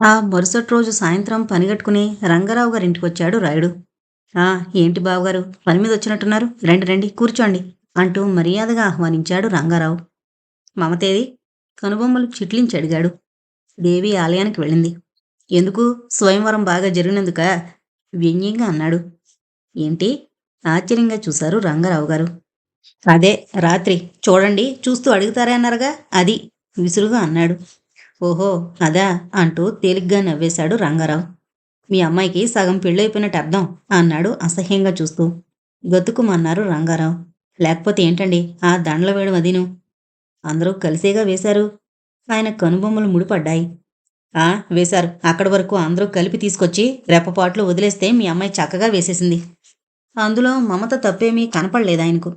ఆ మరుసటి రోజు సాయంత్రం పనిగట్టుకుని రంగారావు గారింటికి వచ్చాడు రాయుడు. ఆ ఏంటి బావగారు? పని మీద వచ్చినట్టున్నారు? రండి రండి కూర్చోండి అంటూ మర్యాదగా ఆహ్వానించాడు రంగారావు. మమతేది? కనుబొమ్మలు చిట్లించి అడిగాడు. దేవి ఆలయానికి వెళ్ళింది. ఎందుకు? స్వయంవరం బాగా జరిగినందుక? వ్యంగ్యంగా అన్నాడు. ఏంటి? ఆశ్చర్యంగా చూశారు రంగారావు గారు. అదే రాత్రి. చూడండి చూస్తూ అడుగుతారే అన్నారుగా? అది విసురుగా అన్నాడు. ఓహో అదా అంటూ తేలిగ్గా నవ్వేశాడు రంగారావు. మీ అమ్మాయికి సగం పెళ్ళైపోయినట్టు అర్థం అన్నాడు అసహ్యంగా చూస్తూ. గతుకుమన్నారు రంగారావు. లేకపోతే ఏంటండి? ఆ దండల వేయడం అదిను. అందరూ కలిసేగా వేశారు. ఆయన కనుబొమ్మలు ముడిపడ్డాయి. ఆ వేశారు. అక్కడి వరకు అందరూ కలిపి తీసుకొచ్చి రెప్పపాట్లు వదిలేస్తే మీ అమ్మాయి చక్కగా వేసేసింది. అందులో మమత తప్పేమీ కనపడలేదు ఆయనకు.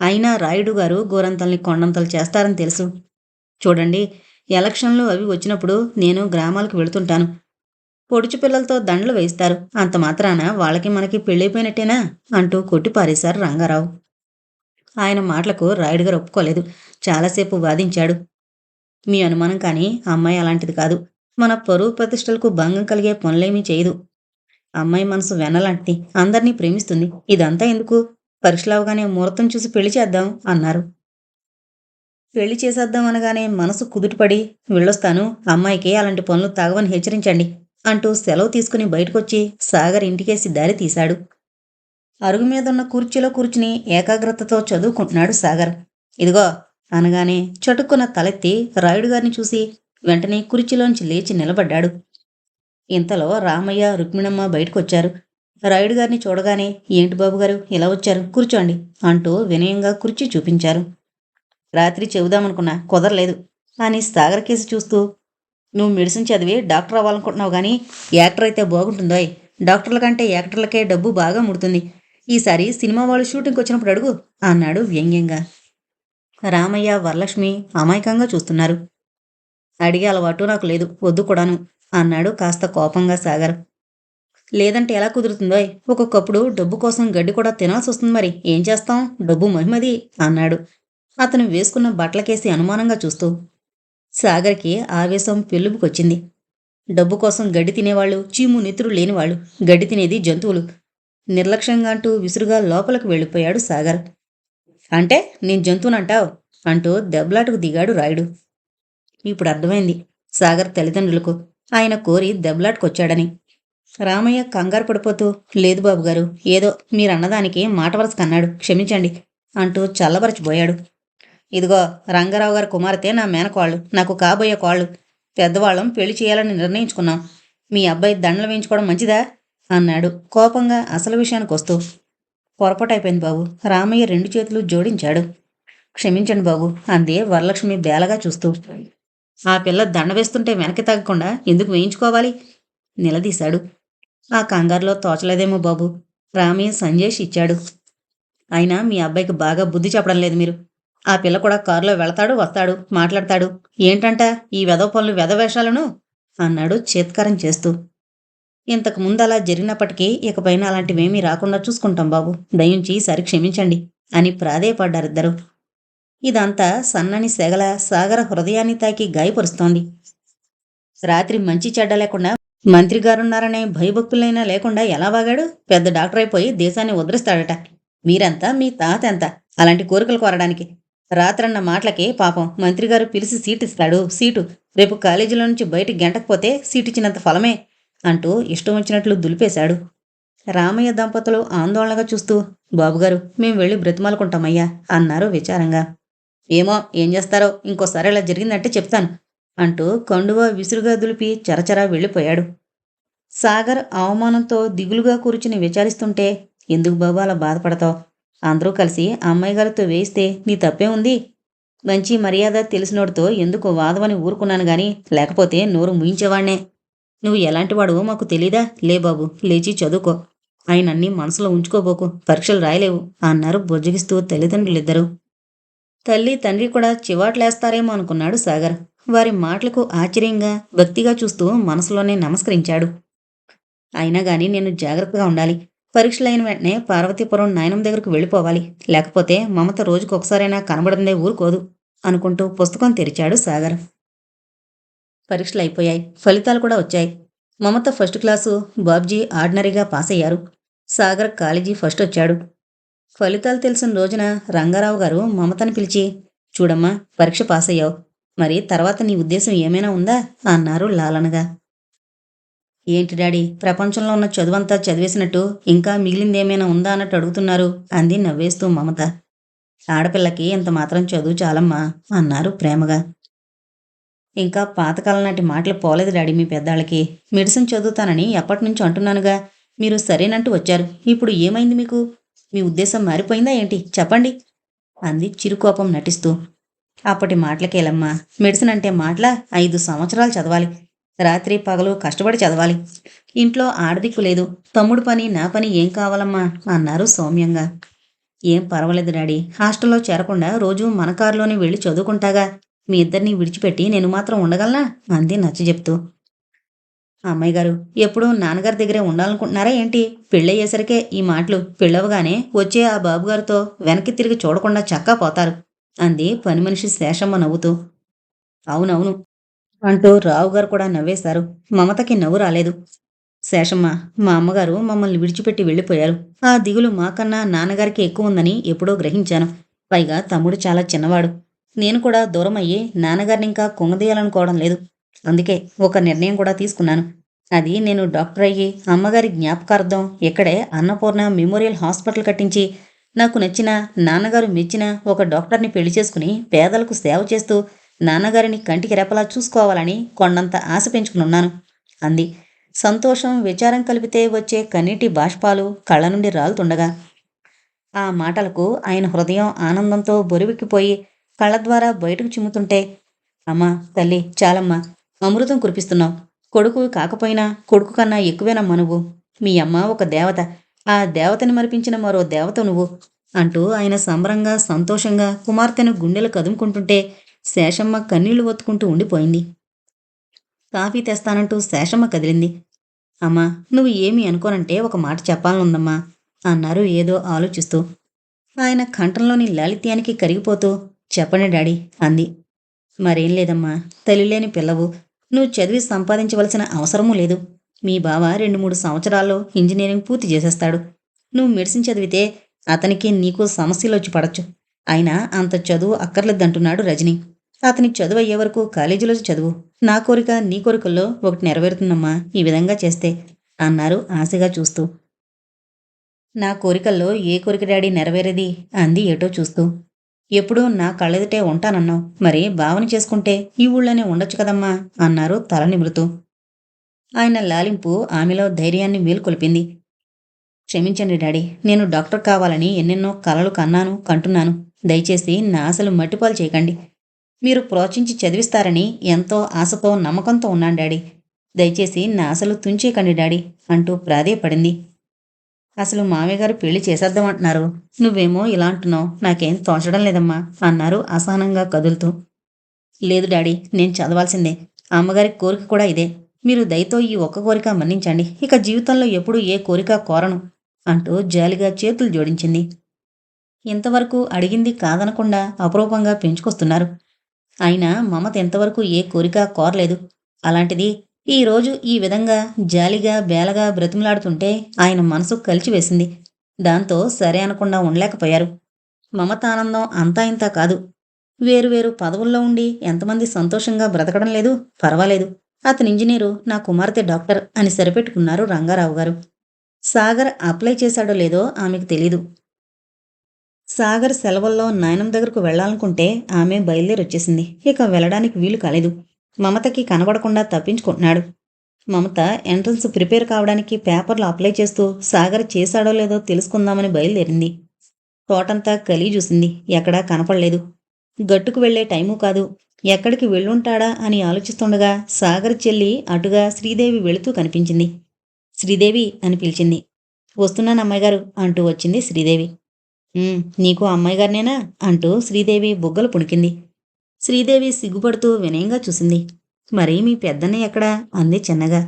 అయినా రాయుడు గారు గోరంతల్ని కొండంతలు చేస్తారని తెలుసు. చూడండి ఎలక్షన్లు అవి వచ్చినప్పుడు నేను గ్రామాలకు వెళుతుంటాను. పొడుచు పిల్లలతో దండలు వేయిస్తారు. అంత మాత్రాన వాళ్ళకి మనకి పెళ్ళైపోయినట్టేనా? అంటూ కొట్టిపారేశారు రంగారావు. ఆయన మాటలకు రాయుడుగారు ఒప్పుకోలేదు. చాలాసేపు వాదించాడు. మీ అనుమానం కానీ అమ్మాయి అలాంటిది కాదు. మన పరువు ప్రతిష్టలకు భంగం కలిగే పనులేమీ చేయదు. అమ్మాయి మనసు వెనలాంటిది అందరినీ ప్రేమిస్తుంది. ఇదంతా ఎందుకు? పరీక్షలవగానే ముహూర్తం చూసి పెళ్ళి చేద్దాం అన్నారు. పెళ్ళి చేసేద్దాం అనగానే మనసు కుదుటపడి వెళ్ళొస్తాను అమ్మాయికి అలాంటి పనులు తాగవని హెచ్చరించండి అంటూ సెలవు తీసుకుని బయటకొచ్చి సాగర్ ఇంటికేసి దారి తీశాడు. అరుగు మీద ఉన్న కుర్చీలో కూర్చుని ఏకాగ్రతతో చదువుకుంటున్నాడు సాగర్. ఇదిగో అనగానే చటుక్కున తలెత్తి రాయుడు గారిని చూసి వెంటనే కుర్చీలోంచి లేచి నిలబడ్డాడు. ఇంతలో రామయ్య రుక్మిణమ్మ బయటకొచ్చారు. రాయుడు గారిని చూడగానే ఏంటి బాబు గారు ఇలా వచ్చారు? కూర్చోండి అంటూ వినయంగా కుర్చీ చూపించారు. రాత్రి చెబుదామనుకున్నా కుదరలేదు. అని సాగర్ కేసు చూస్తూ నువ్వు మెడిసిన్ చదివి డాక్టర్ అవ్వాలనుకుంటున్నావు కానీ యాక్టర్ అయితే బాగుంటుందోయ్ డాక్టర్ల కంటే యాక్టర్లకే డబ్బు బాగా ముడుతుంది. ఈసారి సినిమా వాళ్ళు షూటింగ్కి వచ్చినప్పుడు అడుగు అన్నాడు వ్యంగ్యంగా. రామయ్య వరలక్ష్మి అమాయకంగా చూస్తున్నారు. అడిగే అలవాటు నాకు లేదు వద్దు కూడాను అన్నాడు కాస్త కోపంగా సాగర్. లేదంటే ఎలా కుదురుతుందోయ్ ఒక్కొక్కప్పుడు డబ్బు కోసం గడ్డి కూడా తినాల్సి వస్తుంది మరి. ఏం చేస్తాం? డబ్బు మహిమది అన్నాడు. అతను వేసుకున్న బట్టలకేసి అనుమానంగా చూస్తూ సాగర్కి ఆవేశం పెళ్ళుబుకొచ్చింది డబ్బు కోసం గడ్డి తినేవాళ్ళు చీము నెత్తురు లేనివాళ్ళు గడ్డి తినేది జంతువులు. నిర్లక్ష్యంగా అంటూ విసురుగా లోపలికి వెళ్ళిపోయాడు సాగర్. అంటే నేను జంతువునంటావు? అంటూ దెబ్బలాటకు దిగాడు రాయుడు. ఇప్పుడు అర్థమైంది. సాగర్ తల్లిదండ్రులకు ఆయన కోరి దెబ్బలాటకొచ్చాడని. రామయ్య కంగారు పడిపోతూ లేదు బాబుగారు ఏదో మీరన్నదానికి మాట వరస కన్నాడు క్షమించండి అంటూ చల్లబరచిపోయాడు. ఇదిగో రంగారావు గారి కుమార్తె నా మేనకోళ్ళు నాకు కాబోయే కోళ్ళు. పెద్దవాళ్ళం పెళ్ళి చేయాలని నిర్ణయించుకున్నాం. మీ అబ్బాయి దండలు వేయించుకోవడం మంచిదా? అన్నాడు కోపంగా అసలు విషయానికి వస్తూ. పొరపాటైపోయింది బాబు. రామయ్య రెండు చేతులు జోడించాడు. క్షమించండి బాబు అంది వరలక్ష్మి బేలగా చూస్తూ. ఆ పిల్ల దండ వేస్తుంటే వెనక్కి తగ్గకుండా ఎందుకు వేయించుకోవాలి? నిలదీశాడు. ఆ కంగారులో తోచలేదేమో బాబు. రామయ్య సంజేష్ ఇచ్చాడు. అయినా మీ అబ్బాయికి బాగా బుద్ధి చెప్పడం లేదు మీరు. ఆ పిల్ల కూడా కారులో వెళతాడు వస్తాడు మాట్లాడతాడు. ఏంటంట ఈ వెధవ పనులు వెధవేషాలను అన్నాడు చేత్కారం చేస్తూ. ఇంతకు ముందు అలా జరిగినప్పటికీ ఇకపైన అలాంటివేమీ రాకుండా చూసుకుంటాం బాబు. దయించి సరి క్షమించండి అని ప్రాధేయపడ్డారిద్దరు. ఇదంతా సన్నని సెగల సాగర హృదయాన్ని తాకి గాయపరుస్తోంది. రాత్రి మంచి చెడ్డ లేకుండా మంత్రి గారున్నారనే భయభక్తులైనా లేకుండా ఎలా వాగాడు? పెద్ద డాక్టర్ అయిపోయి దేశాన్ని ఉద్ధరిస్తాడట మీరంతా మీ తాత ఎంత అలాంటి కోరికలు కోరడానికి. రాత్రన్న మాటలకి పాపం మంత్రి గారు పిలిచి సీట్ ఇస్తాడు. సీటు. రేపు కాలేజీలో నుంచి బయటికి గంటకపోతే సీట్ ఇచ్చినంత ఫలమే అంటూ ఇష్టం వచ్చినట్లు దులిపేశాడు. రామయ్య దంపతులు ఆందోళనగా చూస్తూ బాబుగారు మేం వెళ్ళి బ్రతిమాలుకుంటామయ్యా అన్నారు విచారంగా. ఏమో ఏం చేస్తారో ఇంకోసారి ఇలా జరిగిందంటే చెప్తాను అంటూ కండువా విసురుగా దులిపి చరచరా వెళ్ళిపోయాడు. సాగర్ అవమానంతో దిగులుగా కూర్చుని విచారిస్తుంటే ఎందుకు బాబు అలా బాధపడతావు? అందరూ కలిసి అమ్మాయి గారితో వేయిస్తే నీ తప్పే ఉంది? మంచి మర్యాద తెలిసినోడితో ఎందుకు వాదవని ఊరుకున్నాను గాని లేకపోతే నోరు ముయించేవాణ్ణే. నువ్వు ఎలాంటివాడు మాకు తెలీదా? లే బాబు లేచి చదువుకో. ఆయనన్నీ మనసులో ఉంచుకోబోకు పరీక్షలు రాయలేవు అన్నారు బుజ్జగిస్తూ తల్లిదండ్రులిద్దరూ. తల్లి తండ్రి కూడా చివాట్లేస్తారేమో అనుకున్నాడు సాగర్. వారి మాటలకు ఆశ్చర్యంగా భక్తిగా చూస్తూ మనసులోనే నమస్కరించాడు. అయినా గాని నేను జాగ్రత్తగా ఉండాలి. పరీక్షలైన వెంటనే పార్వతీపురం నాయనం దగ్గరకు వెళ్ళిపోవాలి. లేకపోతే మమత రోజుకు ఒకసారైనా కనబడిందే ఊరుకోదు అనుకుంటూ పుస్తకం తెరిచాడు సాగర్. పరీక్షలు అయిపోయాయి. ఫలితాలు కూడా వచ్చాయి. మమత ఫస్ట్ క్లాసు బాబ్జీ ఆర్డినరీగా పాస్ అయ్యారు. సాగర్ కాలేజీ ఫస్ట్ వచ్చాడు. ఫలితాలు తెలిసిన రోజున రంగారావు గారు మమతని పిలిచి చూడమ్మా పరీక్ష పాస్ అయ్యావు. మరి తర్వాత నీ ఉద్దేశం ఏమైనా ఉందా? అన్నారు లాలనగా. ఏంటి డాడీ? ప్రపంచంలో ఉన్న చదువంతా చదివేసినట్టు ఇంకా మిగిలిందేమైనా ఉందా అన్నట్టు అడుగుతున్నారు అంది నవ్వేస్తూ మమత. ఆడపిల్లకి ఇంత మాత్రం చదువు చాలమ్మా అన్నారు ప్రేమగా. ఇంకా పాతకాలం నాటి మాటలు పోలేదు డాడీ మీ పెద్దాళ్ళకి. మెడిసిన్ చదువుతానని ఎప్పటి నుంచి అంటున్నానుగా. మీరు సరేనంటూ వచ్చారు. ఇప్పుడు ఏమైంది మీకు? మీ ఉద్దేశం మారిపోయిందా ఏంటి? చెప్పండి అంది చిరుకోపం నటిస్తూ. అప్పటి మాటలకేలమ్మా మెడిసిన్ అంటే మాటల ఐదు సంవత్సరాలు చదవాలి. రాత్రి పగలు కష్టపడి చదవాలి. ఇంట్లో ఆడదిక్కు లేదు. తమ్ముడు పని నా పని ఏం కావాలమ్మా? అన్నారు సౌమ్యంగా. ఏం పర్వాలేదు డాడీ. హాస్టల్లో చేరకుండా రోజు మన కారులోనే వెళ్ళి చదువుకుంటాగా. మీ ఇద్దరిని విడిచిపెట్టి నేను మాత్రం ఉండగలనా? అంది నచ్చ చెప్తూ. అమ్మాయి గారు ఎప్పుడూ నాన్నగారి దగ్గరే ఉండాలనుకుంటున్నారా ఏంటి? పెళ్ళయ్యేసరికే ఈ మాటలు పెళ్ళవగానే వచ్చే ఆ బాబుగారితో వెనక్కి తిరిగి చూడకుండా చక్కా పోతారు అంది పని మనిషి శేషమ్మ నవ్వుతూ. అవునవును. అంటూ రావు గారు కూడా నవ్వేశారు. మమతకి నవ్వు రాలేదు. శేషమ్మ మా అమ్మగారు మమ్మల్ని విడిచిపెట్టి వెళ్ళిపోయారు. ఆ దిగులు మాకన్నా నాన్నగారికి ఎక్కువ ఉందని ఎప్పుడో గ్రహించాను. పైగా తమ్ముడు చాలా చిన్నవాడు. నేను కూడా దూరం అయ్యి నాన్నగారిని ఇంకా కుంగదీయాలనుకోవడం లేదు. అందుకే ఒక నిర్ణయం కూడా తీసుకున్నాను. అది నేను డాక్టర్ అయ్యి అమ్మగారి జ్ఞాపకార్థం ఇక్కడే అన్నపూర్ణ మెమోరియల్ హాస్పిటల్ కట్టించి నాకు నచ్చిన నాన్నగారు మెచ్చిన ఒక డాక్టర్ని పెళ్ళి చేసుకుని పేదలకు సేవ చేస్తూ నాన్నగారిని కంటికి రెపలా చూసుకోవాలని కొండంత ఆశ పెంచుకునున్నాను అంది. సంతోషం విచారం కలిపితే వచ్చే కన్నీటి బాష్పాలు కళ్ళ నుండి రాలుతుండగా. ఆ మాటలకు ఆయన హృదయం ఆనందంతో బొరివిక్కిపోయి కళ్ళ ద్వారా బయటకు చిమ్ముతుంటే అమ్మా తల్లి చాలమ్మా అమృతం కురిపిస్తున్నావు. కొడుకు కాకపోయినా కొడుకు కన్నా ఎక్కువేనమ్మా నువ్వు? మీ అమ్మ ఒక దేవత. ఆ దేవతని మరిపించిన మరో దేవత నువ్వు అంటూ ఆయన సంబరంగా సంతోషంగా కుమార్తెను గుండెలు కదుముకుంటుంటే శేషమ్మ కన్నీళ్ళు ఒత్తుకుంటూ ఉండిపోయింది. కాఫీ తెస్తానంటూ శేషమ్మ కదిలింది. అమ్మా నువ్వు ఏమి అనుకోనంటే ఒక మాట చెప్పాలనుందమ్మా అన్నారు ఏదో ఆలోచిస్తూ. ఆయన కంఠంలోని లాలిత్యానికి కరిగిపోతూ చెప్పండి డాడీ అంది. మరేం లేదమ్మా తల్లిలేని పిల్లవు నువ్వు చదివి సంపాదించవలసిన అవసరమూ లేదు. మీ బావ రెండు మూడు సంవత్సరాల్లో ఇంజనీరింగ్ పూర్తి చేసేస్తాడు. నువ్వు మెడిసిన్ చదివితే అతనికి నీకు సమస్యలు వచ్చి పడచ్చు. అయినా అంత చదువు అక్కర్లేదంటున్నాడు రజని. అతని చదువు అయ్యే వరకు కాలేజీలో చదువు. నా కోరిక నీ కోరికల్లో ఒకటి నెరవేరుతుందమ్మా ఈ విధంగా చేస్తే అన్నారు ఆశగా చూస్తూ. నా కోరికల్లో ఏ కోరిక డాడీ నెరవేరేది అంది ఏటో చూస్తూ. ఎప్పుడూ నా కళ్ళెదుటే ఉంటానన్నావు మరి భావన చేసుకుంటే ఈ ఊళ్ళోనే ఉండొచ్చు కదమ్మా అన్నారు తల నిమురుతూ. ఆయన లాలింపు ఆమెలో ధైర్యాన్ని మేలుకొల్పింది. క్షమించండి డాడీ నేను డాక్టర్ కావాలని ఎన్నెన్నో కలలు కన్నాను కంటున్నాను. దయచేసి నా ఆశలు మట్టిపాలు చేయకండి. మీరు ప్రోత్సహించి చదివిస్తారని ఎంతో ఆశతో నమ్మకంతో ఉన్నాను డాడీ. దయచేసి నా ఆశలు తుంచేయకండి డాడీ అంటూ ప్రాధేయపడింది. అసలు మామయ్య గారు పెళ్ళి చేసేద్దామంటున్నారు. నువ్వేమో ఇలా అంటున్నావు నాకేం తోచడం లేదమ్మా అన్నారు అసహనంగా కదులుతూ. లేదు డాడీ నేను చదవాల్సిందే. అమ్మగారి కోరిక కూడా ఇదే. మీరు దయతో ఈ ఒక్క కోరిక మన్నించండి. ఇక జీవితంలో ఎప్పుడూ ఏ కోరిక కోరను అంటూ జాలిగా చేతులు జోడించింది. ఇంతవరకు అడిగింది కాదనకుండా అపరూపంగా పెంచుకొస్తున్నారు. అయినా మమత ఎంతవరకు ఏ కోరిక కోరలేదు అలాంటిది ఈరోజు ఈ విధంగా జాలిగా బేలగా బ్రతిమలాడుతుంటే ఆయన మనసు కలిచివేసింది దాంతో సరే అనకుండా ఉండలేకపోయారు. మమత ఆనందం అంతా ఇంత కాదు. వేరువేరు పదవుల్లో ఉండి ఎంతమంది సంతోషంగా బ్రతకడం లేదు పర్వాలేదు. అతని ఇంజనీరు నా కుమార్తె డాక్టర్ అని సరిపెట్టుకున్నారు రంగారావు గారు. సాగర్ అప్లై చేశాడో లేదో ఆమెకు తెలీదు. సాగర్ సెలవుల్లో నాయనం దగ్గరకు వెళ్ళాలనుకుంటే ఆమె బయలుదేరి వచ్చేసింది ఇక వెళ్ళడానికి వీలు కాలేదు. మమతకి కనబడకుండా తప్పించుకుంటున్నాడు. మమత ఎంట్రన్స్ ప్రిపేర్ కావడానికి పేపర్లు అప్లై చేస్తూ సాగర్ చేశాడో లేదో తెలుసుకుందామని బయలుదేరింది. తోటంతా కలి చూసింది. ఎక్కడా కనపడలేదు. గట్టుకు వెళ్ళే టైము కాదు. ఎక్కడికి వెళ్ళుంటాడా అని ఆలోచిస్తుండగా సాగర్ చెల్లి అటుగా శ్రీదేవి వెళుతూ కనిపించింది. శ్రీదేవి అని పిలిచింది. వస్తున్నాను అమ్మాయి గారు అంటూ వచ్చింది శ్రీదేవి. నీకు అమ్మాయి గారినేనా? అంటూ శ్రీదేవి బుగ్గలు పుణికింది. శ్రీదేవి సిగ్గుపడుతూ వినయంగా చూసింది. మరి మీ పెద్దన్నయ్య ఎక్కడా? అంది చిన్నగా.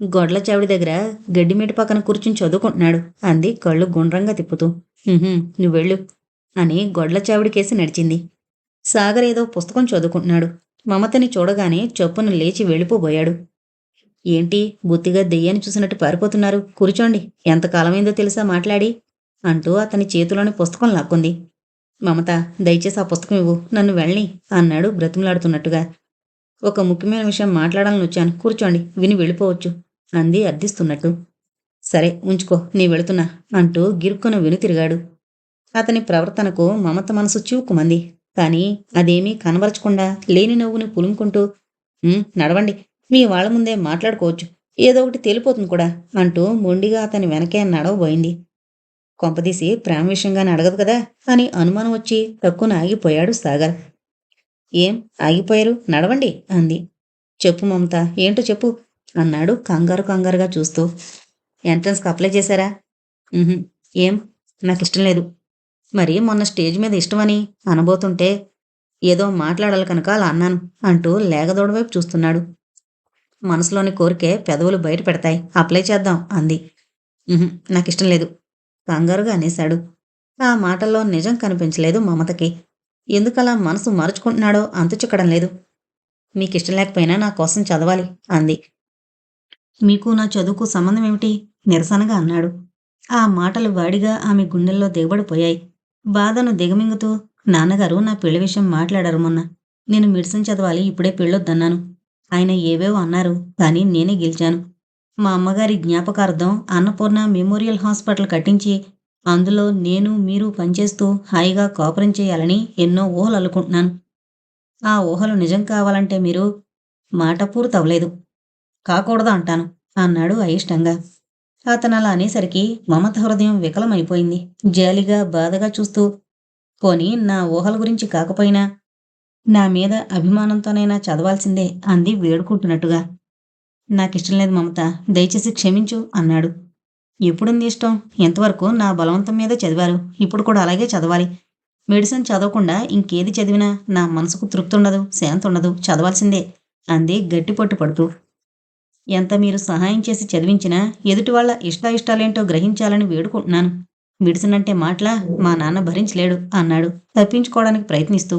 గొడ్ల చావిడి దగ్గర గడ్డిమేట పక్కన కూర్చుని చదువుకుంటున్నాడు అంది కళ్ళు గుండ్రంగా తిప్పుతూ. నువ్వు వెళ్ళు అని గొడ్ల చావిడికేసి నడిచింది. సాగర్ ఏదో పుస్తకం చదువుకుంటున్నాడు. మమతని చూడగానే చొప్పున లేచి వెళ్ళిపోబోయాడు. ఏంటి బుత్తిగా దెయ్యాన్ని చూసినట్టు పారిపోతున్నారు? కూర్చోండి ఎంతకాలమైందో తెలుసా మాట్లాడి? అంటూ అతని చేతిలోని పుస్తకం లాక్కుంది. మమత దయచేసి ఆ పుస్తకం ఇవ్వు నన్ను వెళ్ళని అన్నాడు బ్రతిమలాడుతున్నట్టుగా. ఒక ముఖ్యమైన విషయం మాట్లాడాలని వచ్చాను. కూర్చోండి విని వెళ్ళిపోవచ్చు అంది అర్థిస్తున్నట్టు. సరే ఉంచుకో నీ వెళుతున్నా అంటూ గిరుక్కున వెనుతిరిగాడు అతని ప్రవర్తనకు మమత మనసు చూకుమంది కానీ అదేమీ కనబరచకుండా లేని నవ్వుని పులుముకుంటూ నడవండి మీ వాళ్ళ ముందే మాట్లాడుకోవచ్చు ఏదో ఒకటి తేలిపోతుంది కూడా అంటూ మొండిగా అతని వెనకే నడవబోయింది. కొంపదీసి ప్రేమ విషయంగానే అడగదు కదా అని అనుమానం వచ్చి తక్కువ ఆగిపోయాడు సాగర్. ఏం? ఆగిపోయారు? నడవండి అంది. చెప్పు మమత ఏంటో చెప్పు అన్నాడు కంగారు కంగారుగా చూస్తూ. ఎంట్రన్స్కి అప్లై చేశారా? ఏం? నాకు ఇష్టం లేదు. మరి మొన్న స్టేజ్ మీద ఇష్టమని అనబోతుంటే ఏదో మాట్లాడాలి కనుక అలా అన్నాను అంటూ లేగదోడ వైపు చూస్తున్నాడు. మనసులోని కోరికే పెదవులు బయట పెడతాయి. అప్లై చేద్దాం అంది. నాకు ఇష్టం లేదు. కంగారుగా అనేశాడు. ఆ మాటల్లో నిజం కనిపించలేదు మమతకి. ఎందుకలా మనసు మరుచుకుంటున్నాడో అంతు చిక్కడం లేదు. మీకు ఇష్టం లేకపోయినా నా కోసం చదవాలి అంది. మీకు నా చదువుకు సంబంధం ఏమిటి? నిరసనగా అన్నాడు. ఆ మాటలు వాడిగా ఆమె గుండెల్లో దిగబడిపోయాయి. బాధను దిగమింగుతూ నాన్నగారు నా పెళ్ళి విషయం మాట్లాడారు మొన్న. నేను మెడిసిన్ చదవాలి ఇప్పుడే పెళ్ళొద్దన్నాను. ఆయన ఏవేవో అన్నారు కానీ నేనే గెలిచాను. మా అమ్మగారి జ్ఞాపకార్థం అన్నపూర్ణ మెమోరియల్ హాస్పిటల్ కట్టించి అందులో నేను మీరు పనిచేస్తూ హాయిగా కాపురం చేయాలని ఎన్నో ఊహలు అల్లుకుంటున్నాను. ఆ ఊహలు నిజం కావాలంటే మీరు మాట పూర్తవలేదు కాకూడదు అంటాను అన్నాడు అయిష్టంగా. అతను అలా అనేసరికి మమత హృదయం వికలమైపోయింది. జాలిగా బాధగా చూస్తూ పోనీ నా ఊహల గురించి కాకపోయినా నా మీద అభిమానంతోనైనా చదవాల్సిందే అంది వేడుకుంటున్నట్టుగా. నాకిష్టం లేదు మమత దయచేసి క్షమించు అన్నాడు. ఎప్పుడుంది ఇష్టం? ఎంతవరకు నా బలవంతం మీద చదివారు? ఇప్పుడు కూడా అలాగే చదవాలి. మెడిసిన్ చదవకుండా ఇంకేది చదివినా నా మనసుకు తృప్తి ఉండదు శాంతి ఉండదు చదవాల్సిందే అంది గట్టిపట్టు పడుతూ. ఎంత మీరు సహాయం చేసి చదివించినా ఎదుటి వాళ్ళ ఇష్టాయిష్టాలేంటో గ్రహించాలని వేడుకుంటున్నాను. మెడిసిన్ అంటే మాటలా మా నాన్న భరించలేడు అన్నాడు తప్పించుకోవడానికి ప్రయత్నిస్తూ.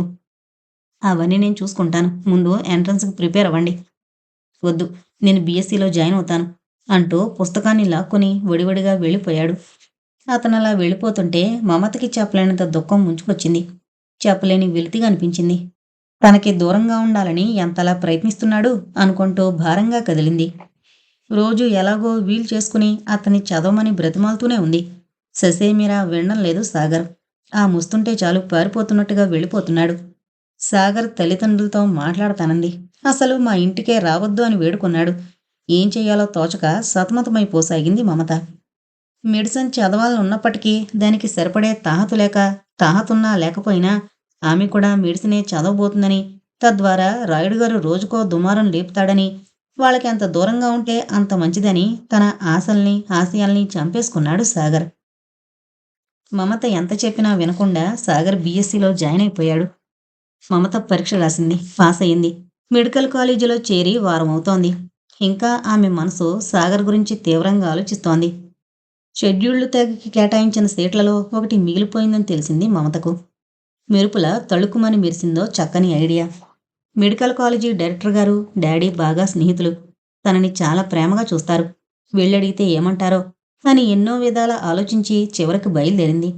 అవన్నీ నేను చూసుకుంటాను. ముందు ఎంట్రన్స్కి ప్రిపేర్ అవ్వండి. వద్దు. నేను బీఎస్సీలో జాయిన్ అవుతాను అంటూ పుస్తకాన్ని లాక్కొని వడివడిగా వెళ్ళిపోయాడు. అతను అలా వెళ్ళిపోతుంటే మమతకి చెప్పలేనంత దుఃఖం ముంచుకొచ్చింది. చెప్పలేని వెలితిగా అనిపించింది. తనకి దూరంగా ఉండాలని ఎంతలా ప్రయత్నిస్తున్నాడు అనుకుంటూ భారంగా కదిలింది. రోజు ఎలాగో వీలు చేసుకుని అతన్ని చదవమని బ్రతిమాలుతూనే ఉంది. ససేమిరా వినడం లేదు సాగర్. ఆ ముస్తుంటే చాలు పారిపోతున్నట్టుగా వెళ్ళిపోతున్నాడు. సాగర్ తల్లిదండ్రులతో మాట్లాడతానంది. అసలు మా ఇంటికే రావద్దు అని వేడుకున్నాడు. ఏం చెయ్యాలో తోచక సతమతమైపోసాగింది మమత. మెడిసిన్ చదవాలనున్నప్పటికీ దానికి సరిపడే తాహతు లేక తాహతున్నా లేకపోయినా ఆమె కూడా మెడిసినే చదవబోతుందని తద్వారా రాయుడు గారు రోజుకో దుమారం లేపుతాడని వాళ్ళకి అంత దూరంగా ఉంటే అంత మంచిదని తన ఆశల్ని ఆశయాల్ని చంపేసుకున్నాడు సాగర్. మమత ఎంత చెప్పినా వినకుండా సాగర్ బీఎస్సీలో జాయిన్ అయిపోయాడు. మమత పరీక్ష రాసింది పాస్ అయింది. మెడికల్ కాలేజీలో చేరి వారం అవుతోంది. ఇంకా ఆమె మనసు సాగర్ గురించి తీవ్రంగా ఆలోచిస్తోంది. షెడ్యూళ్ళు తెగకి కేటాయించిన సీట్లలో ఒకటి మిగిలిపోయిందని తెలిసింది మమతకు. మెరుపుల తళుకుమని మెరిసిందో చక్కని ఐడియా. మెడికల్ కాలేజీ డైరెక్టర్ గారు డాడీ బాగా స్నేహితులు. తనని చాలా ప్రేమగా చూస్తారు. వెళ్ళడిగితే ఏమంటారో అని ఎన్నో విధాల ఆలోచించి చివరికి బయలుదేరింది.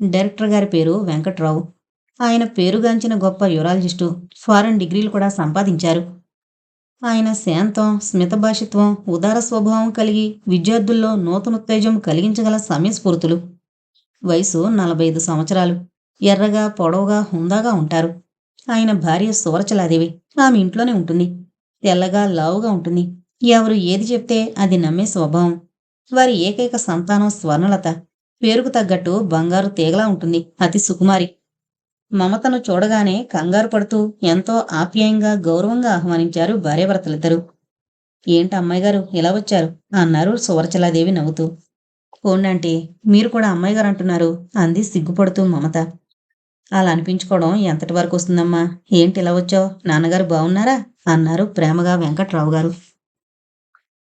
డైరెక్టర్ గారి పేరు వెంకట్రావు. ఆయన పేరుగాంచిన గొప్ప యూరాలజిస్టు ఫారెన్ డిగ్రీలు కూడా సంపాదించారు. ఆయన శాంతం స్మితభాషిత్వం ఉదార స్వభావం కలిగి విద్యార్థుల్లో నూతనోత్తేజం కలిగించగల సమయస్ఫూర్తులు. వయసు నలభై ఐదు సంవత్సరాలు. ఎర్రగా పొడవుగా హుందాగా ఉంటారు. ఆయన భార్య సూరచలాదేవి. ఆమె ఇంట్లోనే ఉంటుంది. తెల్లగా లావుగా ఉంటుంది. ఎవరు ఏది చెప్తే అది నమ్మే స్వభావం. వారి ఏకైక సంతానం స్వర్ణలత. పేరుకు తగ్గట్టు బంగారు తీగలా ఉంటుంది. అతి సుకుమారి. మమతను చూడగానే కంగారు పడుతూ ఎంతో ఆప్యాయంగా గౌరవంగా ఆహ్వానించారు భార్యాభర్తలిద్దరూ ఏంటి అమ్మాయి గారు? ఇలా వచ్చారు? అన్నారు సువర్చలాదేవి నవ్వుతూ. పోండంటే మీరు కూడా అమ్మాయి గారు అంటున్నారు అంది సిగ్గుపడుతూ మమత. అలా అనిపించుకోవడం ఎంతటి వరకు వస్తుందమ్మా? ఏంటి ఇలా వచ్చావు? నాన్నగారు బాగున్నారా అన్నారు ప్రేమగా వెంకట్రావు గారు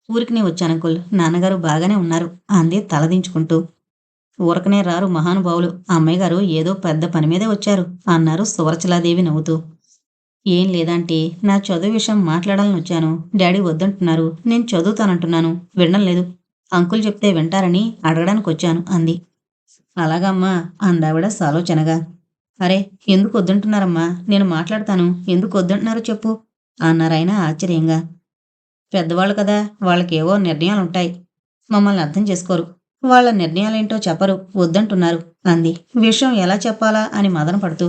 ఊరికి నేను వచ్చాను అంకుల్. నాన్నగారు బాగానే ఉన్నారు అంది తలదించుకుంటూ. ఊరకనే రారు మహానుభావులు. అమ్మాయి గారు ఏదో పెద్ద పని మీదే వచ్చారు అన్నారు సువరచలాదేవి నవ్వుతూ. ఏం లేదంటే నా చదువు విషయం మాట్లాడాలని వచ్చాను. డాడీ వద్దంటున్నారు. నేను చదువుతానంటున్నాను. వినడం లేదు. అంకుల్ చెప్తే వింటారని అడగడానికి వచ్చాను అంది. అలాగమ్మా అందావిడ సాలోచనగా. అరే ఎందుకు వద్దంటున్నారమ్మా? నేను మాట్లాడతాను. ఎందుకు వద్దంటున్నారో చెప్పు అన్నారాయన ఆశ్చర్యంగా. పెద్దవాళ్ళు కదా వాళ్ళకేవో నిర్ణయాలుంటాయి. మమ్మల్ని అర్థం చేసుకోరు. వాళ్ళ నిర్ణయాలేంటో చెప్పరు. వద్దంటున్నారు. అంది. విషయం ఎలా చెప్పాలా అని మదన పడుతూ.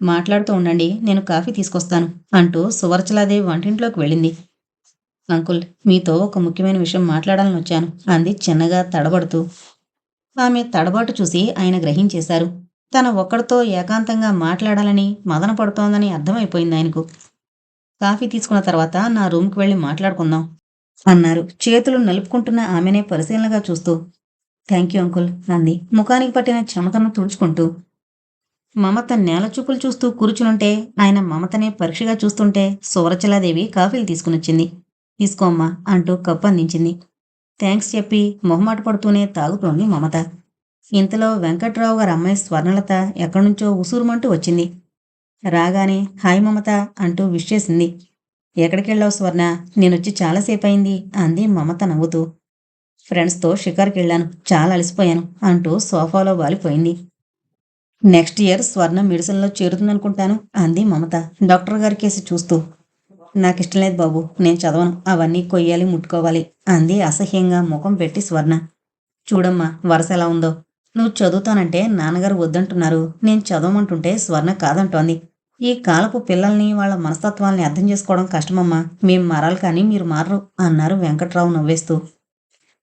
మాట్లాడుతూ ఉండండి నేను కాఫీ తీసుకొస్తాను అంటూ సువర్చలాదేవి వంటింట్లోకి వెళ్ళింది. అంకుల్ మీతో ఒక ముఖ్యమైన విషయం మాట్లాడాలని వచ్చాను అంది చిన్నగా తడబడుతూ. ఆమె తడబాటు చూసి ఆయన గ్రహించేశారు. తన ఒక్కడితో ఏకాంతంగా మాట్లాడాలని మదన పడుతోందని అర్థమైపోయింది ఆయనకు. కాఫీ తీసుకున్న తర్వాత నా రూమ్కి వెళ్ళి మాట్లాడుకుందాం. అన్నారు. చేతులు నలుపుకుంటున్న ఆమెనే పరిశీలనగా చూస్తూ థ్యాంక్ యూ అంకుల్ అంది. ముఖానికి పట్టిన చెమటను తుడుచుకుంటూ మమత నేల చూపులు చూస్తూ కూర్చునుంటే ఆయన మమతనే పరీక్షగా చూస్తుంటే సూరచలాదేవి కాఫీలు తీసుకునొచ్చింది. తీసుకోమ్మా అంటూ కప్పు అందించింది. థ్యాంక్స్ చెప్పి మొహమాట పడుతూనే తాగుతోంది మమత. ఇంతలో వెంకట్రావు గారి అమ్మాయి స్వర్ణలత ఎక్కడి నుంచో ఉసూరుమంటూ వచ్చింది. రాగానే హాయ్ మమత అంటూ విష్ చేసింది. ఎక్కడికెళ్ళావు స్వర్ణ? నేనొచ్చి చాలాసేపు అయింది అంది మమత నవ్వుతూ. ఫ్రెండ్స్తో షికార్కి వెళ్ళాను చాలా అలసిపోయాను అంటూ సోఫాలో వాలిపోయింది. నెక్స్ట్ ఇయర్ స్వర్ణ మెడిసిన్లో చేరుతుందనుకుంటాను అంది మమత. డాక్టర్ గారి కేసు చూస్తూ. నాకు ఇష్టం లేదు బాబు నేను చదవను. అవన్నీ కొయ్యాలి ముట్టుకోవాలి అంది అసహ్యంగా ముఖం పెట్టి స్వర్ణ. చూడమ్మా వరస ఎలా ఉందో. నువ్వు చదువుతానంటే నాన్నగారు వద్దంటున్నారు. నేను చదవమంటుంటే స్వర్ణ కాదంటోంది. ఈ కాలపు పిల్లల్ని వాళ్ళ మనస్తత్వాల్ని అర్థం చేసుకోవడం కష్టమమ్మా. మేం మారాలి కానీ మీరు మారరు అన్నారు వెంకట్రావు నవ్వేస్తూ.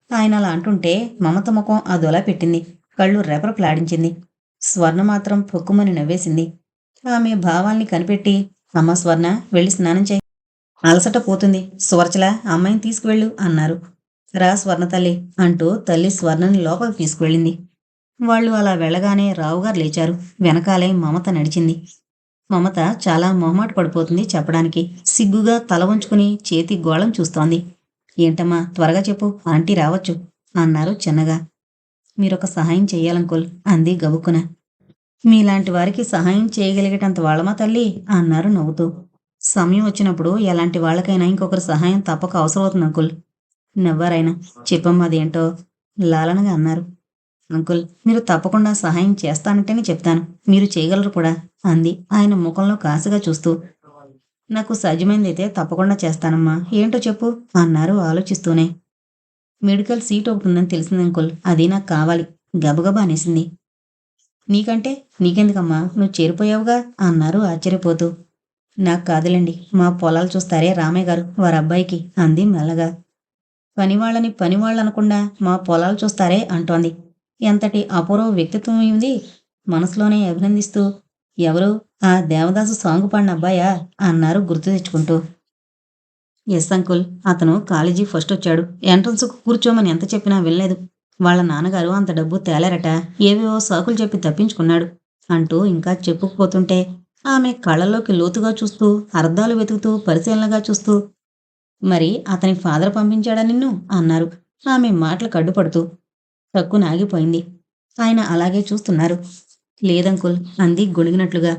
ఆయన అలా అంటుంటే మమత ముఖం అదోలా పెట్టింది. కళ్ళు రెపరెపలాడించింది. స్వర్ణ మాత్రం పొక్కుమని నవ్వేసింది. ఆమె భావాల్ని కనిపెట్టి అమ్మ స్వర్ణ వెళ్ళి స్నానం చేయి. అలసట పోతుంది. సువర్చల అమ్మాయిని తీసుకువెళ్ళు అన్నారు. రా స్వర్ణ తల్లి అంటూ తల్లి స్వర్ణని లోపలికి తీసుకువెళ్ళింది. వాళ్ళు అలా వెళ్ళగానే రావుగారు లేచారు. వెనకాలే మమత నడిచింది. మమత చాలా మొహమాట పడిపోతుంది చెప్పడానికి. సిగ్గుగా తల వంచుకుని చేతి గోళం చూస్తోంది. ఏంటమ్మా త్వరగా చెప్పు ఆంటీ రావచ్చు అన్నారు చిన్నగా. మీరొక సహాయం చేయాలంకుల్ అంది గబుక్కున. మీలాంటి వారికి సహాయం చేయగలిగేటంత వాళ్ళమా తల్లి అన్నారు నవ్వుతూ. సమయం వచ్చినప్పుడు ఎలాంటి వాళ్ళకైనా ఇంకొకరి సహాయం తప్పక అవసరమవుతుంది అంకుల్ నవ్వారాయన చెప్పమ్మా అదేంటో లాలనగా అన్నారు. అంకుల్ మీరు తప్పకుండా సహాయం చేస్తానంటేనే చెప్తాను. మీరు చేయగలరు కూడా అంది. ఆయన ముఖంలో కాసుగా చూస్తూ నాకు సాధ్యమైందైతే తప్పకుండా చేస్తానమ్మా. ఏంటో చెప్పు అన్నారు ఆలోచిస్తూనే. మెడికల్ సీట్ ఒకటి ఉందని తెలిసింది అంకుల్. అది నాకు కావాలి. గబగబా అనేసింది. నీకంటే నీకెందుకమ్మా? నువ్వు చేరిపోయావుగా? అన్నారు ఆశ్చర్యపోతూ. నాకు కాదులేండి. మా పొలాలు చూస్తారే రామయ్య గారు వారి అబ్బాయికి అంది మెల్లగా. పనివాళ్ళని పనివాళ్ళు అనకుండా మా పొలాలు చూస్తారే అంటోంది. ఎంతటి అపూర్వ వ్యక్తిత్వం ఉంది మనసులోనే అభినందిస్తూ ఎవరు? ఆ దేవదాసు సాంగ్ పాడిన అబ్బాయా? అన్నారు గుర్తు తెచ్చుకుంటూ. ఎస్ అంకుల్ అతను కాలేజీ ఫస్ట్ వచ్చాడు. ఎంట్రన్స్కు కూర్చోమని ఎంత చెప్పినా వినలేదు. వాళ్ళ నాన్నగారు అంత డబ్బు తేలారట. ఏవేవో సాకులు చెప్పి తప్పించుకున్నాడు అంటూ ఇంకా చెప్పుకుపోతుంటే ఆమె కళ్ళలోకి లోతుగా చూస్తూ అర్థాలు వెతుకుతూ పరిశీలనగా చూస్తూ మరి అతని ఫాదర్ పంపించాడా నిన్ను? అన్నారు. ఆమె మాటలు కడ్డుపడుతూ తక్కువ ఆగిపోయింది ఆయన అలాగే చూస్తున్నారు. లేదంకుల్ అంది గొణిగినట్లుగా.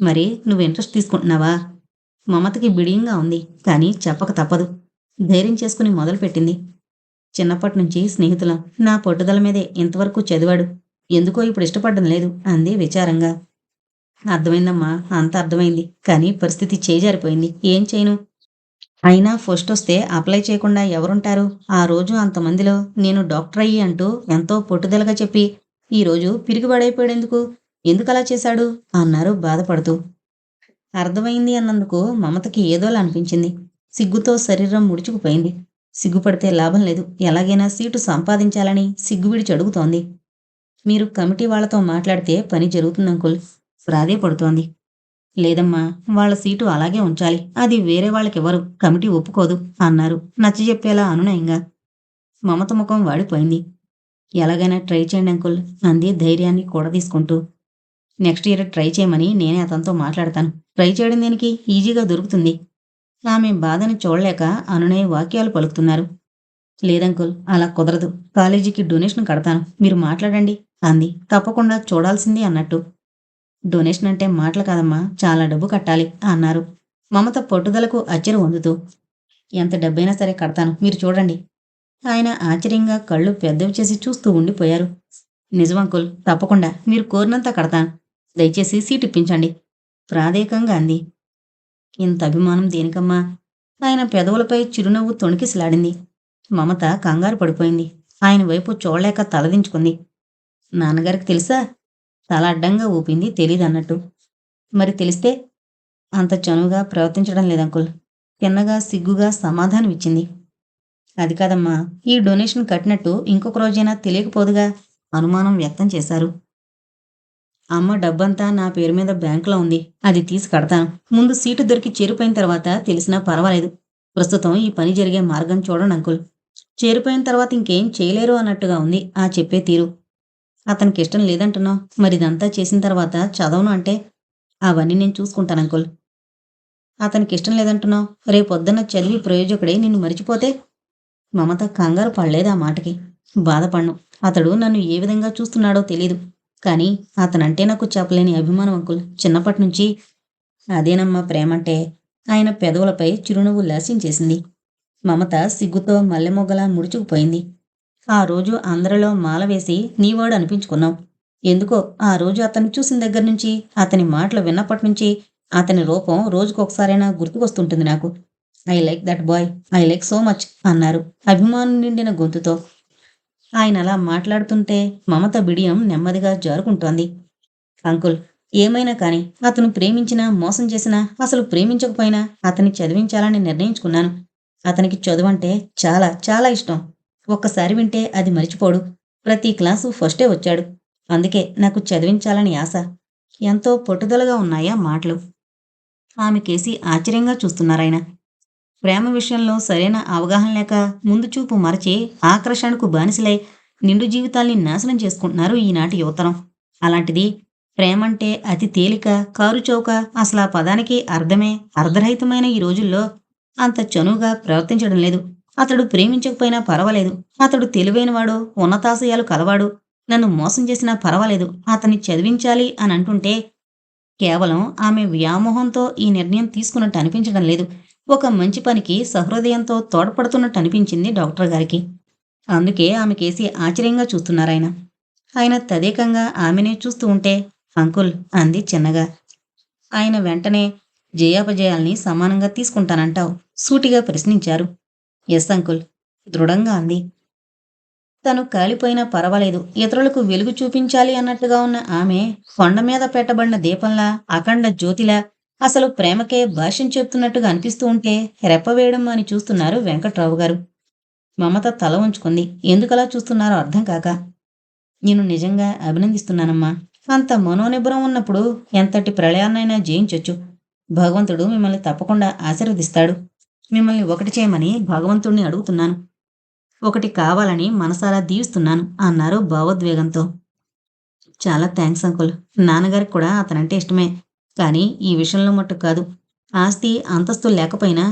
మరి నువ్వు ఇంట్రెస్ట్ తీసుకుంటున్నావా? మమతకి బిడియంగా ఉంది కానీ చెప్పక తప్పదు. ధైర్యం చేసుకుని మొదలుపెట్టింది. చిన్నప్పటి నుంచి స్నేహితులం నా పట్టుదల మీదే ఇంతవరకు చదివాడు. ఎందుకో ఇప్పుడు ఇష్టపడడం లేదు అంది విచారంగా. అర్థమైందమ్మా అంత అర్థమైంది కానీ పరిస్థితి చేజారిపోయింది. ఏం చేయను? అయినా ఫస్ట్ వస్తే అప్లై చేయకుండా ఎవరుంటారు? ఆ రోజు అంతమందిలో నేను డాక్టర్ అయ్యి అంటూ ఎంతో పట్టుదలగా చెప్పి ఈరోజు పిరిగిపడైపోయాడెందుకు ఎందుకు అలా చేశాడు? అన్నారు బాధపడుతూ. అర్థమైంది అన్నందుకు మమతకి ఏదోలా అనిపించింది. సిగ్గుతో శరీరం ముడుచుకుపోయింది. సిగ్గుపడితే లాభం లేదు. ఎలాగైనా సీటు సంపాదించాలని సిగ్గు విడిచి అడుగుతోంది. మీరు కమిటీ వాళ్ళతో మాట్లాడితే పని జరుగుతుంది అంకుల్ ప్రాధేయపడుతోంది లేదమ్మా వాళ్ళ సీటు అలాగే ఉంచాలి. అది వేరే వాళ్ళకెవరు కమిటీ ఒప్పుకోదు అన్నారు. నచ్చజెప్పేలా అనునయంగా మమత ముఖం వాడిపోయింది. ఎలాగైనా ట్రై చేయండి అంకుల్ అంది ధైర్యాన్ని కూడా తీసుకుంటూ. నెక్స్ట్ ఇయర్ ట్రై చేయమని నేనే అతనితో మాట్లాడతాను. ట్రై చేయడం దేనికి? ఈజీగా దొరుకుతుంది. ఆమె బాధని చూడలేక అనునయ వాక్యాలు పలుకుతున్నారు. లేదంకుల్ అలా కుదరదు. కాలేజీకి డొనేషన్ కడతాను. మీరు మాట్లాడండి అంది. తప్పకుండా చూడాల్సింది అన్నట్టు. డొనేషన్ అంటే మాటలు కాదమ్మా చాలా డబ్బు కట్టాలి అన్నారు. మమత పట్టుదలకు అచ్చరు వందుతూ ఎంత డబ్బైనా సరే కడతాను మీరు చూడండి. ఆయన ఆశ్చర్యంగా కళ్ళు పెద్దవి చేసి చూస్తూ ఉండిపోయారు. నిజం అంకుల్ తప్పకుండా మీరు కోరినంత కడతాను. దయచేసి సీట్ ఇప్పించండి ప్రాదేకంగా అంది. ఇంత అభిమానం దేనికమ్మా? ఆయన పెదవులపై చిరునవ్వు తొణికిసలాడింది. మమత కంగారు పడిపోయింది. ఆయన వైపు చూడలేక తలదించుకుంది. నాన్నగారికి తెలుసా? చాలా అడ్డంగా ఊపింది. తెలీదన్నట్టు మరి తెలిస్తే అంత చనువుగా ప్రవర్తించడం లేదంకుల్ తిన్నగా సిగ్గుగా సమాధానం ఇచ్చింది. అది కాదమ్మా. ఈ డొనేషన్ కట్టినట్టు ఇంకొక రోజైనా తెలియకపోదుగా అనుమానం వ్యక్తం చేశారు. అమ్మ డబ్బంతా నా పేరు మీద బ్యాంకులో ఉంది. అది తీసి కడతాను ముందు సీటు దొరికి చేరిపోయిన తర్వాత తెలిసినా పర్వాలేదు. ప్రస్తుతం ఈ పని జరిగే మార్గం చూడండి అంకుల్. చేరిపోయిన తర్వాత ఇంకేం చేయలేరు అన్నట్టుగా ఉంది. ఆ చెప్పే తీరు. అతనికి ఇష్టం లేదంటున్నావు. మరి ఇదంతా చేసిన తర్వాత చదవను అంటే అవన్నీ నేను చూసుకుంటాను అంకుల్. అతనికి ఇష్టం లేదంటున్నావు. రేపొద్దున్న చదివి ప్రయోజకుడై నిన్ను మరిచిపోతే మమత కంగారు పడలేదు ఆ మాటకి. బాధపడను. అతడు నన్ను ఏ విధంగా చూస్తున్నాడో తెలీదు. కానీ అతనంటే నాకు చెప్పలేని అభిమానం అంకుల్. చిన్నప్పటి నుంచి అదేనమ్మా ప్రేమంటే ఆయన పెదవులపై చిరునవ్వు లాసించేసింది. మమత సిగ్గుతో మల్లెమొగ్గలా ముడుచుకుపోయింది. ఆ రోజు అందరిలో మాల వేసి నీవాడు అనిపించుకున్నావు ఎందుకో ఆ రోజు అతన్ని చూసిన దగ్గర నుంచి అతని మాటలు విన్నప్పటి నుంచి అతని రూపం రోజుకొకసారైనా గుర్తుకొస్తుంటుంది నాకు. I like that boy I like so much అన్నారు అభిమానం నిండిన గొంతుతో. ఆయన అలా మాట్లాడుతుంటే మమత బిడియం నెమ్మదిగా జారుకుంటోంది. అంకుల్ ఏమైనా కానీ అతను ప్రేమించినా మోసం చేసినా అసలు ప్రేమించకపోయినా అతన్ని చదివించాలని నిర్ణయించుకున్నాను. అతనికి చదువంటే చాలా చాలా ఇష్టం. ఒక్కసారి వింటే అది మరిచిపోడు. ప్రతి క్లాసు ఫస్టే వచ్చాడు. అందుకే నాకు చదివించాలని ఆశ. ఎంతో పట్టుదలగా ఉన్నాయా మాటలు. ఆమె కేసి ఆశ్చర్యంగా చూస్తున్నారాయన. ప్రేమ విషయంలో సరైన అవగాహన లేక ముందు చూపు మరచి ఆకర్షణకు బానిసలై నిండు జీవితాల్ని నాశనం చేసుకుంటున్నారు ఈనాటి యువతరం. అలాంటిది ప్రేమంటే అతి తేలిక కారు చౌక అసలు ఆ పదానికి అర్థమే అర్ధరహితమైన ఈ రోజుల్లో అంత చనువుగా ప్రవర్తించడం లేదు. అతడు ప్రేమించకపోయినా పర్వాలేదు. అతడు తెలివైనవాడు ఉన్నతాశయాలు కలవాడు. నన్ను మోసం చేసినా పర్వాలేదు. అతన్ని చదివించాలి అని అంటుంటే కేవలం ఆమె వ్యామోహంతో ఈ నిర్ణయం తీసుకున్నట్టు అనిపించడం లేదు. ఒక మంచి పనికి సహృదయంతో తోడ్పడుతున్నట్టు అనిపించింది డాక్టర్ గారికి. అందుకే ఆమె కేసి ఆశ్చర్యంగా చూస్తున్నారాయన. ఆయన తదేకంగా ఆమెనే చూస్తూ ఉంటే అంకుల్ అంది చిన్నగా. ఆయన వెంటనే జయాపజయాల్ని సమానంగా తీసుకుంటానంటావు సూటిగా ప్రశ్నించారు. Yes uncle. దృఢంగా అంది. తను కాలిపోయినా పర్వాలేదు. ఇతరులకు వెలుగు చూపించాలి అన్నట్టుగా ఉన్న ఆమె కొండ మీద పెట్టబడిన దీపంలా అఖండ జ్యోతిలా అసలు ప్రేమకే భాష్యం చెప్తున్నట్టుగా అనిపిస్తూ ఉంటే రెప్పవేయడం అని చూస్తున్నారు వెంకట్రావు గారు. మమత తల ఉంచుకుంది. ఎందుకలా చూస్తున్నారో అర్థం కాక. నేను నిజంగా అభినందిస్తున్నానమ్మా. అంత మనోనిబ్బరం ఉన్నప్పుడు ఎంతటి ప్రళయాన్నైనా జయించొచ్చు. భగవంతుడు మిమ్మల్ని తప్పకుండా ఆశీర్వదిస్తాడు. మిమ్మల్ని ఒకటి చేయమని భగవంతుణ్ణి అడుగుతున్నాను. ఒకటి కావాలని మనసారా దీవిస్తున్నాను అన్నారు భావోద్వేగంతో. చాలా థ్యాంక్స్ అంకుల్. నాన్నగారికి కూడా అతనంటే ఇష్టమే. కానీ ఈ విషయంలో మట్టు కాదు. ఆస్తి అంతస్తు లేకపోయినా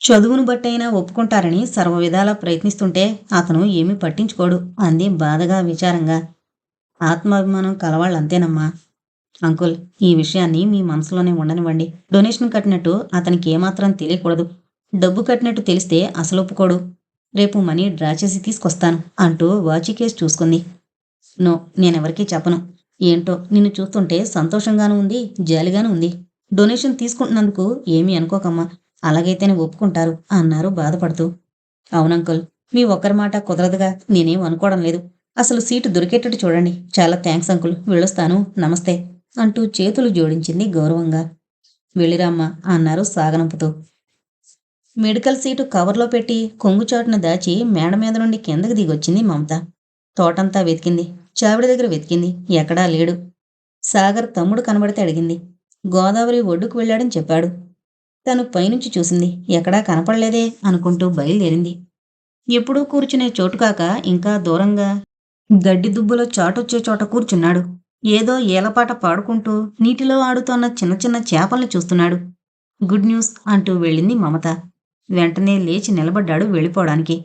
చదువును బట్టైనా ఒప్పుకుంటారని సర్వ విధాలా ప్రయత్నిస్తుంటే అతను ఏమీ పట్టించుకోడు అంది బాధగా విచారంగా. ఆత్మాభిమానం కలవాళ్ళంతేనమ్మా. అంకుల్ ఈ విషయాన్ని మీ మనసులోనే ఉండనివ్వండి. డొనేషన్ కట్టినట్టు అతనికి ఏమాత్రం తెలియకూడదు. డబ్బు కట్టినట్టు తెలిస్తే అసలు ఒప్పుకోడు. రేపు మనీ డ్రా చేసి తీసుకొస్తాను అంటూ వాచి కేసు చూసుకుంది. నో నేనెవరికీ చెప్పను. ఏంటో నిన్ను చూస్తుంటే సంతోషంగానూ ఉంది జాలిగానూ ఉంది. డొనేషన్ తీసుకుంటున్నందుకు ఏమీ అనుకోకమ్మా. అలాగైతేనే ఒప్పుకుంటారు అన్నారు బాధపడుతూ. అవునంకుల్ మీ ఒక్కరి మాట కుదరదుగా నేనేం అనుకోవడం లేదు. అసలు సీటు దొరికేటట్టు చూడండి. చాలా థ్యాంక్స్ అంకుల్ వెళ్ళొస్తాను నమస్తే అంటూ చేతులు జోడించింది గౌరవంగా. వెళ్ళిరామ్మా అన్నారు సాగనంపుతూ. మెడికల్ సీటు కవర్లో పెట్టి కొంగుచాటున దాచి మేడ మీద నుండి కిందకి దిగొచ్చింది మమత. తోటంతా వెతికింది. చావిడి దగ్గర వెతికింది. ఎక్కడా లేడు. సాగర్ తమ్ముడు కనబడితే అడిగింది. గోదావరి ఒడ్డుకు వెళ్ళాడని చెప్పాడు. తను పైనుంచి చూసింది. ఎక్కడా కనపడలేదే అనుకుంటూ బయలుదేరింది. ఎప్పుడూ కూర్చునే చోటు కాక ఇంకా దూరంగా గడ్డి దుబ్బులో చాటొచ్చే చోట కూర్చున్నాడు. ఏదో ఏలపాట పాడుకుంటూ నీటిలో ఆడుతోన్న చిన్న చిన్న చేపల్ని చూస్తున్నాడు. గుడ్ న్యూస్ అంటూ వెళ్ళింది మమత. వెంటనే లేచి నిలబడ్డాడు వెళ్ళిపోవడానికి.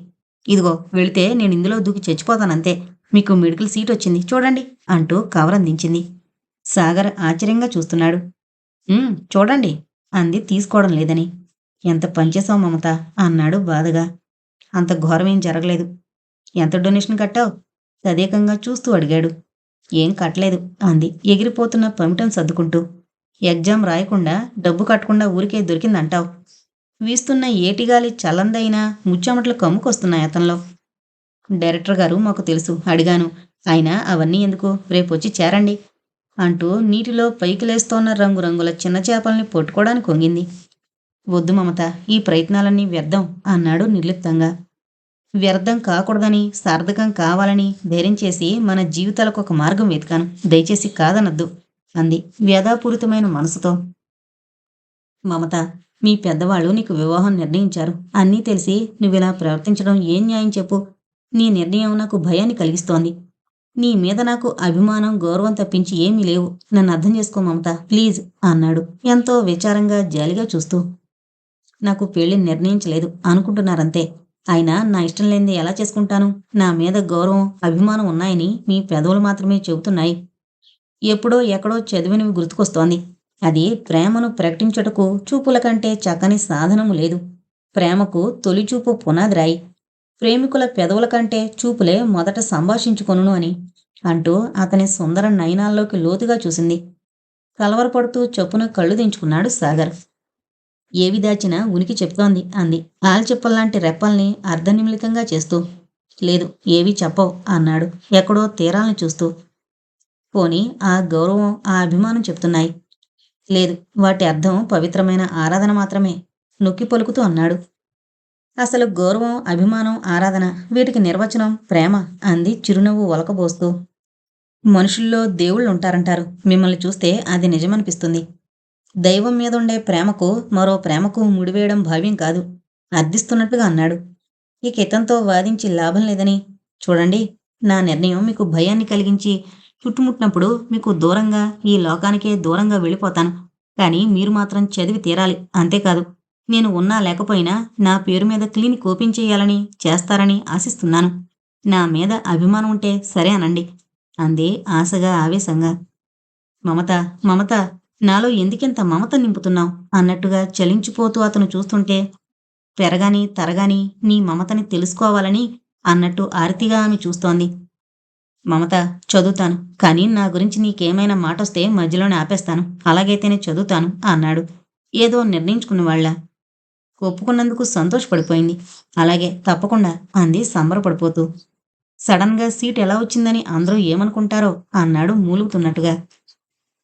ఇదిగో వెళితే నేను ఇందులో దూకి చచ్చిపోతానంతే. మీకు మెడికల్ సీట్ వచ్చింది చూడండి అంటూ కవర్ అందించింది సాగర్ ఆశ్చర్యంగా చూస్తున్నాడు. చూడండి అంది తీసుకోవడం లేదని. ఎంత పనిచేసావు మమత అన్నాడు బాధగా. అంత ఘోరమేం జరగలేదు. ఎంత డొనేషన్ కట్టావు? తదేకంగా చూస్తూ అడిగాడు. ఏం కట్టలేదు అంది ఎగిరిపోతున్న పమిటం సర్దుకుంటూ. ఎగ్జామ్ రాయకుండా డబ్బు కట్టకుండా ఊరికే దొరికిందంటావు. వీస్తున్న ఏటిగాలి చల్లందైనా ముచ్చెమటలు కమ్ముకొస్తున్నాయి అతనిలో. డైరెక్టర్ గారు మాకు తెలుసు అడిగాను. అయినా అవన్నీ ఎందుకు? రేపొచ్చి చేరండి అంటూ నీటిలో పైకి లేస్తోన్న రంగురంగుల చిన్న చేపల్ని పట్టుకోవడానికి వంగింది. వద్దు మమత ఈ ప్రయత్నాలన్నీ వ్యర్థం అన్నాడు నిర్లిప్తంగా. వ్యర్థం కాకూడదని సార్థకం కావాలని ధైర్యం చేసి మన జీవితాలకు ఒక మార్గం వెతికాను. దయచేసి కాదనద్దు అంది వ్యధాపూరితమైన మనసుతో. మమత మీ పెద్దవాళ్ళు నీకు వివాహం నిర్ణయించారు. అన్నీ తెలిసి నువ్విలా ప్రవర్తించడం ఏం న్యాయం చెప్పు. నీ నిర్ణయం నాకు భయాన్ని కలిగిస్తోంది. నీ మీద నాకు అభిమానం గౌరవం తప్పించి ఏమీ లేవు. నన్ను అర్థం చేసుకో మమత. ప్లీజ్ అన్నాడు. ఎంతో విచారంగా జాలిగా చూస్తూ. నాకు పెళ్ళి నిర్ణయించలేదు అనుకుంటున్నారంతే. అయినా నా ఇష్టం లేనిది ఎలా చేసుకుంటాను? నా మీద గౌరవం అభిమానం ఉన్నాయని మీ పెదవులు మాత్రమే చెబుతున్నాయి. ఎప్పుడో ఎక్కడో చదివినవి గుర్తుకొస్తోంది. అది ప్రేమను ప్రకటించుటకు చూపుల కంటే చక్కని సాధనము లేదు. ప్రేమకు తొలి చూపు ప్రేమికుల పెదవుల కంటే చూపులే మొదట సంభాషించుకొనును అని అంటూ అతని సుందర నయనాల్లోకి లోతుగా చూసింది. కలవరపడుతూ చొప్పున కళ్ళు దించుకున్నాడు సాగర్. ఏవి దాచినా ఉనికి చెప్తోంది అంది. ఆల్చిప్పల్లాంటి రెప్పల్ని అర్ధనిమిళితంగా చేస్తూ లేదు ఏవి చెప్పవు అన్నాడు. ఎక్కడో తీరాలను చూస్తూ. పోని ఆ గౌరవం ఆ అభిమానం చెప్తున్నాయి. లేదు వాటి అర్థం పవిత్రమైన ఆరాధన మాత్రమే నొక్కి పలుకుతూ అన్నాడు. అసలు గౌరవం అభిమానం ఆరాధన వీటికి నిర్వచనం ప్రేమ అంది చిరునవ్వు ఒలకబోస్తూ. మనుషుల్లో దేవుళ్ళు ఉంటారంటారు మిమ్మల్ని చూస్తే అది నిజమనిపిస్తుంది. దైవం మీద ఉండే ప్రేమకు మరో ప్రేమకు ముడివేయడం భావ్యం కాదు అర్థిస్తున్నట్టుగా అన్నాడు. ఇక ఇతంతో వాదించి లాభం లేదని చూడండి నా నిర్ణయం మీకు భయాన్ని కలిగించి చుట్టుముట్టినప్పుడు మీకు దూరంగా ఈ లోకానికే దూరంగా వెళ్ళిపోతాను. కానీ మీరు మాత్రం చదివి తీరాలి. అంతేకాదు నేను ఉన్నా లేకపోయినా నా పేరు మీద క్లినిక్ ఓపెన్ చేయాలని చేస్తారని ఆశిస్తున్నాను. నా మీద అభిమానం ఉంటే సరే అనండి. అంది ఆశగా ఆవేశంగా. మమత మమత నాలో ఎందుకింత మమత నింపుతున్నావు? అన్నట్టుగా చలించిపోతూ అతను చూస్తుంటే పెరగాని తరగాని నీ మమతని తెలుసుకోవాలని అన్నట్టు ఆర్తిగా ఆమె చూస్తోంది. మమత చదువుతాను. కానీ నా గురించి నీకేమైనా మాట వస్తే మధ్యలోనే ఆపేస్తాను. అలాగైతేనే చదువుతాను అన్నాడు. ఏదో నిర్ణయించుకున్నవాళ్ళ. ఒప్పుకున్నందుకు సంతోషపడిపోయింది. అలాగే తప్పకుండా అంది సంబరపడిపోతూ. సడన్గా సీట్ ఎలా వచ్చిందని అందరూ ఏమనుకుంటారో అన్నాడు మూలుగుతున్నట్టుగా.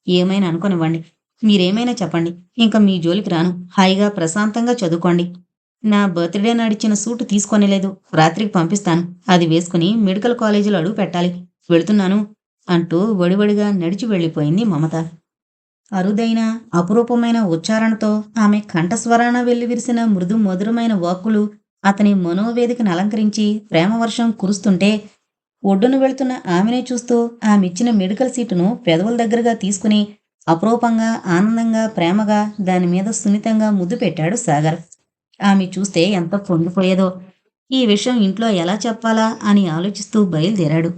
ఏమైనా అనుకోనివ్వండి. మీరేమైనా చెప్పండి. ఇంకా మీ జోలికి రాను. హాయిగా ప్రశాంతంగా చదువుకోండి. నా బర్త్డే నాడిచ్చిన సూటు తీసుకొనిలేదు. రాత్రికి పంపిస్తాను. అది వేసుకుని మెడికల్ కాలేజీలో అడుగు పెట్టాలి. వెళుతున్నాను అంటూ వడివడిగా నడిచి వెళ్ళిపోయింది మమత. అరుదైన అపురూపమైన ఉచ్చారణతో ఆమె కంఠస్వరాన వెల్లివిరిసిన మృదు మధురమైన వాక్కులు అతని మనోవేదికను అలంకరించి ప్రేమవర్షం కురుస్తుంటే ఒడ్డున వెళ్తున్న ఆమెనే చూస్తూ ఆమెచ్చిన మెడికల్ సీటును పెదవుల దగ్గరగా తీసుకుని అపురూపంగా ఆనందంగా ప్రేమగా దాని మీద సున్నితంగా ముద్దు పెట్టాడు సాగర్. ఆమె చూస్తే ఎంత పొంగిపోయేదో ఈ విషయం ఇంట్లో ఎలా చెప్పాలా అని ఆలోచిస్తూ బయలుదేరాడు.